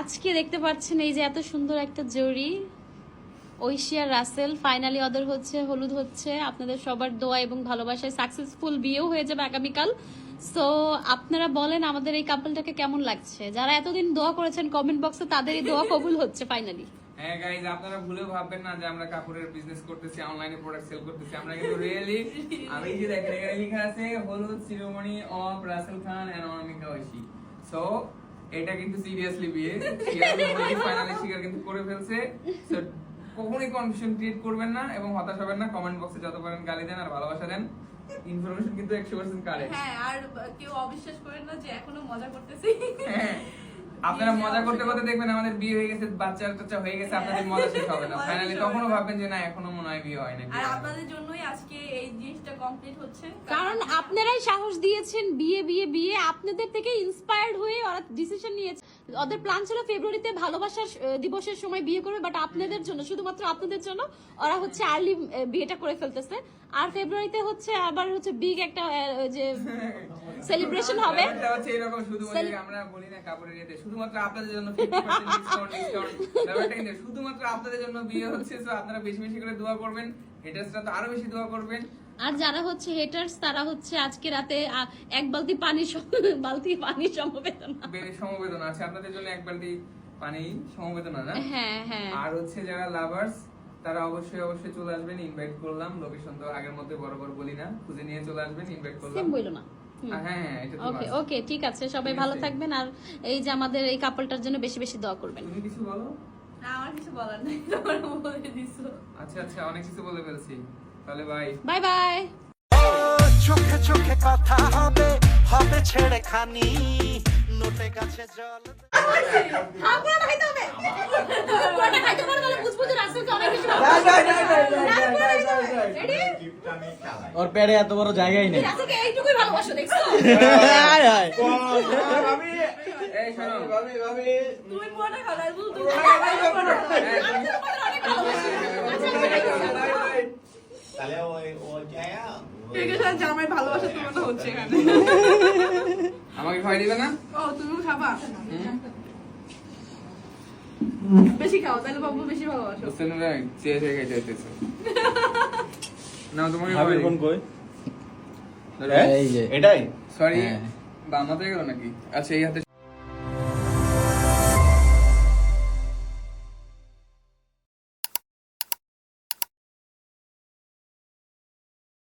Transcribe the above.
আজকে দেখতে পাচ্ছেন এই যে এত সুন্দর একটা জরি ঐশিয়া রাসেল। ফাইনালি ওদের হচ্ছে, হলুদ হচ্ছে। আপনাদের সবার দোয়া এবং ভালোবাসায় সাকসেসফুল বিয়েও হয়ে যাবে আগামীকাল। সো আপনারা বলেন আমাদের এই কাপলটাকে কেমন লাগছে? যারা এতদিন দোয়া করেছেন কমেন্ট বক্সে তাদের এই দোয়া কবুল হচ্ছে ফাইনালি হ্যাঁ গাইজ আপনারা ভুলেও ভাববেন না যে আমরা কাপড়ের বিজনেস করতেছি অনলাইনে প্রোডাক্ট সেল করতেছি। আমরা কিন্তু রিয়েলি আমি যে দেখেন এখানে লেখা আছে হলুদ শিরোমণি of Rasel Khan and Anamika Oishi so এটা কিন্তু সিরিয়াসলি বিয়ে। ফাইনালি স্বীকার কিন্তু করে ফেলছে। So, কখনোই কনফিউশন ক্রিয়েট করবেন না এবং হতাশ হবেন না। কমেন্ট বক্সে যত পারেন গালি দেন আর ভালোবাসা দেন। ইনফরমেশন কিন্তু একশো পার্সেন্ট কারেক্ট হ্যাঁ আর কেউ অবিশ্বাস করেন না যে এখনও মজা করতেছি। হ্যাঁ। আপনারা মজা করতে করতে দেখবেন আমাদের বিয়ে হয়ে গেছে বাচ্চা টাচ্চা হয়ে গেছে আপনাদের মজা শেষ হবে না। ফাইনালি তখনও ভাববেন যে না এখনও মনে হয় বিয়ে হয় না আর আপনাদের জন্যই আজকে এই জিনিসটা কমপ্লিট হচ্ছে। কারণ আপনারাই সাহস দিয়েছেন বিয়ে বিয়ে বিয়ে। আপনাদের থেকে ইন্সপায়ার্ড হয়ে ওরা ডিসিশন নিয়েছে। ওদের প্ল্যান ছিল ফেব্রুয়ারিতে ভালোবাসার দিবসের সময় বিয়ে করবে বাট আপনাদের জন্য শুধুমাত্র আপনাদের জন্য ওরা হচ্ছে আর্লি বিয়েটা করে ফেলতেছে। আর ফেব্রুয়ারিতে হচ্ছে আবার হচ্ছে বিগ একটা যে সেলিব্রেশন হবে। এরকম শুধু ওই যে আমরা বলি না কাপড়ের ইয়েতে শুধুমাত্র আপনাদের জন্য 50% ডিসকাউন্ট ডিসকাউন্ট ব্যাপারটা কিন্তু শুধুমাত্র আপনাদের জন্য বিয়ে হচ্ছে তো আপনারা বেশি বেশি করে দোয়া করবেন। হেটার্সরা তো আরও বেশি দোয়া করবেন। আর যারা হচ্ছে হেটার্স তারা হচ্ছে আজকে রাতে এক বালতি পানি বালতি পানি সমবেদনা। সমবেদনা আছে। আপনাদের জন্য এক বালতি পানি সমবেদনা না? হ্যাঁ হ্যাঁ। আর হচ্ছে যারা লাভার্স তারা অবশ্যই অবশ্যই চলে আসবেন ইনভাইট করলাম। লোকেশন তো আগের মধ্যে বরাবর বলি না। খুঁজে নিয়ে চলে আসবেন ইনভাইট করলাম। সেম বইলো না। হ্যাঁ হ্যাঁ ওকে ওকে ঠিক আছে। সবাই ভালো থাকবেন। আর এই যে আমাদের এই কাপলটার জন্য বেশি বেশি দোয়া করবেন। তুমি কিছু বলো? না আমার কিছু বলার নেই তোমরা বলে দিছো। আচ্ছা আচ্ছা অনেক কিছু বলে ফেলছি। তাহলে বাই বাই বাই চোখে চোখে কথা হবে হবে ছেড়ে খানি নোটে গাছে জল আপনারা খাইতে হবে কোনটা খাইতে পারো তাহলে বুঝবুঝে রাসেলকে অনেক বেশি রেডি ওর পেটে এত বড় জায়গাই নেই। রাসেলকে এইটুকুই ভালোবাসো দেখছ। এই শোনো। তুমি। তাহলে ওই ও জামাই ভালোবাসা তোমার হচ্ছে এখানে। আমাকে খাওয়াই দিবে না? ও তুমি খাবা? বেশি খাও তাহলে বাবু বেশি ভালোবাসো। বুঝতে না চেয়ে চেয়ে খাইতে হইতেছে না তোমাকে ফোন কই? এটাই? সরি হ্যাঁ। বা আমাদের গেল নাকি? আচ্ছা এই হাতে